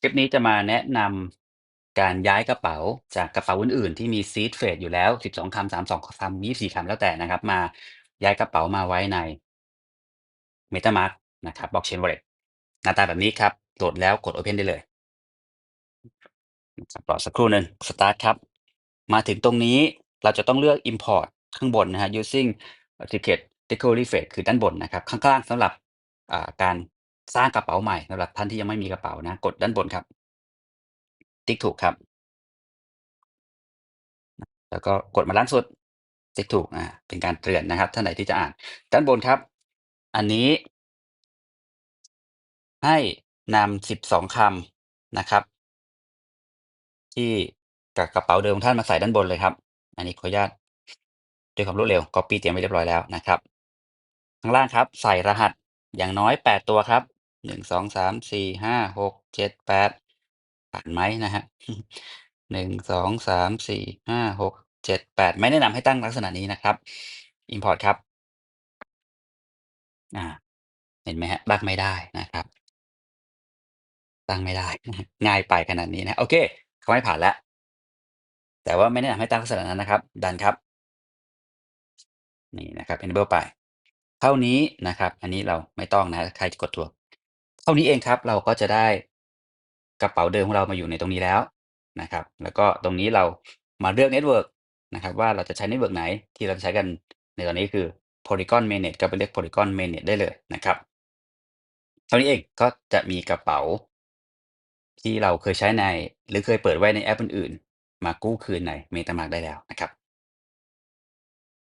คลิปนี้จะมาแนะนำการย้ายกระเป๋าจากกระเป๋าอื่น ๆ ที่มี seed phrase อยู่แล้ว 12 คำ 32 คำ 24 คำ แล้วแต่นะครับ มาย้ายกระเป๋ามาไว้ใน MetaMask นะครับ Blockchain Wallet หน้าตาแบบนี้ครับ โหลดแล้วกด Open ได้เลยรอสักครู่หนึ่งสตาร์ตครับ มาถึงตรงนี้เราจะต้องเลือก Import ข้างบนนะครับ using certificate recovery phrase คือด้านบนนะครับ ข้างล่างสำหรับการ สร้างกระเป๋าใหม่สำหรับท่านที่ยังไม่มีกระเป๋านะ กดด้านบนครับ ติ๊กถูกครับ แล้วก็กดมาล่างสุด ติ๊กถูกอ่าเป็นการเตือนนะครับท่านไหนที่จะอ่าน ด้านบนครับ อันนี้ให้นำ12คำนะครับ ที่จากกระเป๋าเดิมของท่านมาใส่ด้านบนเลยครับ อันนี้ขออนุญาตด้วยความรวดเร็วก๊อบปี้เตรียมไว้เรียบร้อยแล้วนะครับ ข้างล่างครับ ใส่รหัส อย่างน้อย 8 ตัวครับ 1 2 3 4 5 6 7 8 ผ่านไหมนะครับ1 2 3 4 5 6 7 8 ไม่แนะนำให้ตั้งลักษณะนี้นะครับ Import ครับอาเห็นไหมครับตั้งไม่ได้นะครับ ตั้งไม่ได้ ง่ายไปขนาดนี้นะ โอเค เขาให้ผ่านแล้ว แต่ว่าไม่แนะนำให้ตั้งลักษณะนั้นนะครับ ดันครับ นี่นะครับ enable ไป เท่านี้นะครับ อันนี้เราไม่ต้องนะ ใครจะกดทัวเท่านี้เองครับ เราก็จะได้กระเป๋าเดิมของเรามาอยู่ในตรงนี้แล้วนะครับ แล้วก็ตรงนี้เรามาเลือกเน็ตเวิร์กนะครับว่าเราจะใช้เน็ตเวิร์กไหนที่เราใช้กันในตอนนี้คือ Polygon Mainnet ก็ไปเลือก Polygon Mainnet ได้เลยนะครับ เท่านี้เองก็จะมีกระเป๋า ที่เราเคยใช้ในหรือเคยเปิดไว้ในแอปอื่นๆ มากู้คืนใน MetaMask ได้แล้วนะครับ